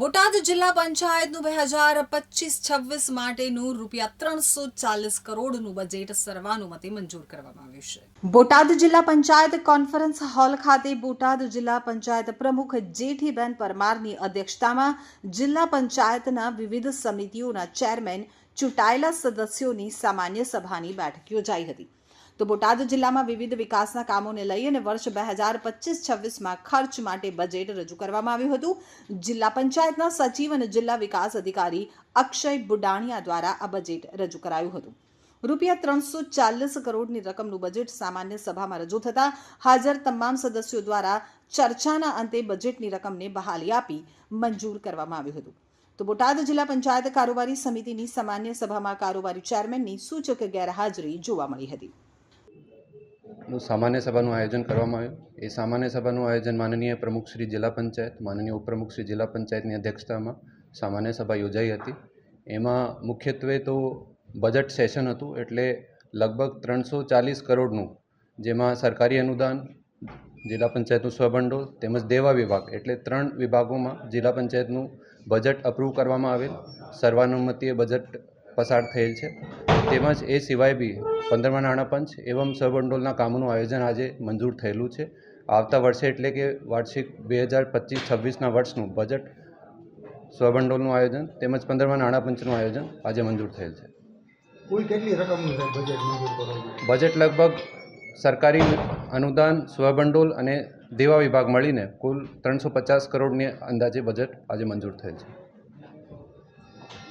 બોટાદ જિલ્લા પંચાયતનું બે હજાર પચીસ છવ્વીસ માટેનું રૂપિયા ત્રણસો ચાલીસ કરોડનું બજેટ સર્વાનુમતે મંજૂર કરવામાં આવ્યું છે. બોટાદ જિલ્લા પંચાયત કોન્ફરન્સ હોલ ખાતે બોટાદ જિલ્લા પંચાયત પ્રમુખ જેઠીબેન પરમારની અધ્યક્ષતામાં જિલ્લા પંચાયતના વિવિધ સમિતિઓના ચેરમેન ચૂંટાયેલા સદસ્યોની સામાન્ય સભાની બેઠક યોજાઈ હતી. તો બોટાદ જિલ્લામાં વિવિધ વિકાસના કામોને લઈ અને વર્ષ બે હજાર પચીસ છવ્વીસમાં ખર્ચ માટે બજેટ રજૂ કરવામાં આવ્યું હતું. જિલ્લા પંચાયતના સચિવ અને જિલ્લા વિકાસ અધિકારી અક્ષય બુડાણિયા દ્વારા આ બજેટ રજૂ કરાયું હતું. રૂપિયા ત્રણસો ચાલીસ કરોડની રકમનું બજેટ સામાન્ય સભામાં રજૂ થતાં હાજર તમામ સદસ્યો દ્વારા ચર્ચાના અંતે બજેટની રકમને બહાલી આપી મંજૂર કરવામાં આવ્યું હતું. તો બોટાદ જિલ્લા પંચાયત કારોબારી સમિતિની સામાન્ય સભામાં કારોબારી ચેરમેનની સૂચક ગેરહાજરી જોવા મળી હતી. નું સામાન્ય સભાનું આયોજન કરવામાં આવ્યું. એ સામાન્ય સભાનું આયોજન માનનીય પ્રમુખ શ્રી જિલ્લા પંચાયત, માનનીય ઉપપ્રમુખ શ્રી જિલ્લા પંચાયતની અધ્યક્ષતામાં સામાન્ય સભા યોજાઈ હતી. એમાં મુખ્યત્વે તો બજેટ સેશન હતું એટલે લગભગ ત્રણસો ચાલીસ કરોડનું જેમાં સરકારી અનુદાન, જિલ્લા પંચાયતનું સ્વભંડોળ તેમજ દેવા વિભાગ એટલે ત્રણ વિભાગોમાં જિલ્લા પંચાયતનું બજેટ અપ્રૂવ કરવામાં આવેલ. સર્વાનુમતિએ બજેટ પસાર થયેલ છે. તેમજ એ સિવાય બી પંદરમા નાણાપંચ એવમ એવં સ્વભંડોળના કામોનું આયોજન આજે મંજૂર થયેલું છે. આવતા વર્ષે એટલે કે વાર્ષિક બે હજાર પચીસ છવ્વીસના વર્ષનું બજેટ સ્વભંડોળનું આયોજન તેમજ પંદરમા નાણાપંચનું આયોજન આજે મંજૂર થયેલ છે. કુલ કેટલી રકમનું બજેટ બજેટ લગભગ સરકારી અનુદાન સ્વભંડોળ અને દેવા વિભાગ મળીને કુલ ત્રણસો પચાસ કરોડની અંદાજે બજેટ આજે મંજૂર થયેલ છે.